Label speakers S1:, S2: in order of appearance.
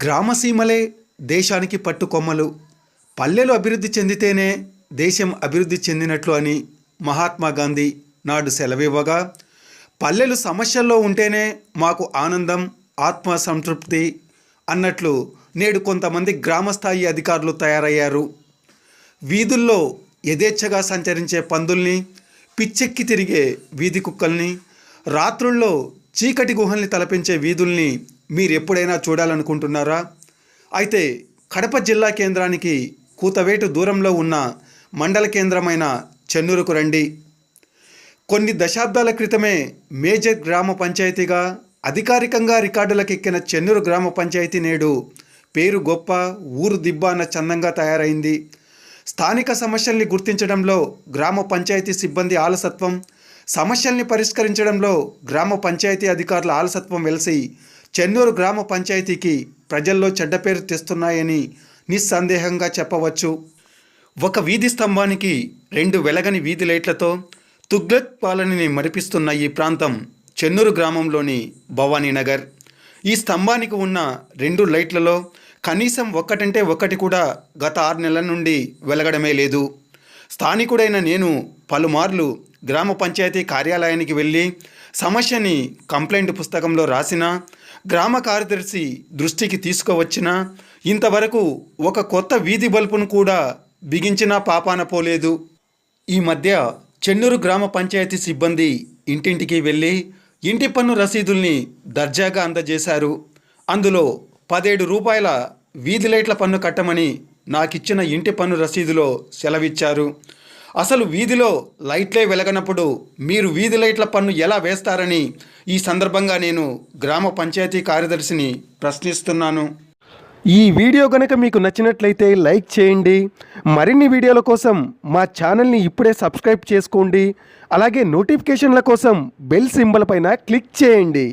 S1: గ్రామసీమలే దేశానికి పట్టుకొమ్మలు. పల్లెలు అభివృద్ధి చెందితేనే దేశం అభివృద్ధి చెందినట్లు అని మహాత్మా గాంధీ నాడు సెలవివ్వగా పల్లెలు సమస్యల్లో ఉంటేనే మాకు ఆనందం ఆత్మ సంతృప్తి అన్నట్లు నేడు కొంతమంది గ్రామస్థాయి అధికారులు తయారయ్యారు. వీధుల్లో యథేచ్ఛగా సంచరించే పందుల్ని పిచ్చెక్కి తిరిగే వీధి కుక్కల్ని రాత్రుల్లో చీకటి గుహల్ని తలపించే వీధుల్ని మీరు ఎప్పుడైనా చూడాలనుకుంటున్నారా? అయితే కడప జిల్లా కేంద్రానికి కూతవేటు దూరంలో ఉన్న మండల కేంద్రమైన చెన్నూరుకు రండి. కొన్ని దశాబ్దాల క్రితమే మేజర్ గ్రామ పంచాయతీగా అధికారికంగా రికార్డులకు ఎక్కిన చెన్నూరు గ్రామ పంచాయతీ నేడు పేరు గొప్ప ఊరు దిబ్బ అన్న చందంగా తయారైంది. స్థానిక సమస్యల్ని గుర్తించడంలో గ్రామ పంచాయతీ సిబ్బంది ఆలసత్వం సమస్యల్ని పరిష్కరించడంలో గ్రామ పంచాయతీ అధికారుల ఆలసత్వం వెలిసి చెన్నూరు గ్రామ పంచాయతీకి ప్రజల్లో చెడ్డ పేరు తెస్తున్నాయని నిస్సందేహంగా చెప్పవచ్చు. ఒక వీధి స్తంభానికి రెండు వెలగని వీధి లైట్లతో తుగ్లక్ పాలనని మరిపిస్తున్న ఈ ప్రాంతం చెన్నూరు గ్రామంలోని భవానీనగర్ ఈ స్తంభానికి ఉన్న రెండు లైట్లలో కనీసం ఒక్కటంటే ఒక్కటి కూడా గత ఆరు నెలల నుండి వెలగడమే లేదు. స్థానికుడైన నేను పలుమార్లు గ్రామ పంచాయతీ కార్యాలయానికి వెళ్ళి సమస్యని కంప్లైంట్ పుస్తకంలో రాసినా గ్రామ కార్యదర్శి దృష్టికి తీసుకువచ్చినా ఇంతవరకు ఒక కొత్త వీధి బల్బును కూడా బిగించినా పాపాన పోలేదు. ఈ మధ్య చెన్నూరు గ్రామ పంచాయతీ సిబ్బంది ఇంటింటికి వెళ్ళి ఇంటి పన్ను రసీదుల్ని దర్జాగా అందజేశారు. అందులో పదిహేడు రూపాయల వీధి లైట్ల పన్ను కట్టమని నాకిచ్చిన ఇంటి పన్ను రసీదులో సెలవిచ్చారు. అసలు వీధిలో లైట్లే వెలగనప్పుడు మీరు వీధి లైట్ల పన్ను ఎలా వేస్తారని ఈ సందర్భంగా నేను గ్రామ పంచాయతీ కార్యదర్శిని ప్రశ్నిస్తున్నాను.
S2: ఈ వీడియో కనుక మీకు నచ్చినట్లయితే లైక్ చేయండి. మరిన్ని వీడియోల కోసం మా ఛానల్ని ఇప్పుడే సబ్స్క్రైబ్ చేసుకోండి. అలాగే నోటిఫికేషన్ల కోసం బెల్ సింబల్ పైన క్లిక్ చేయండి.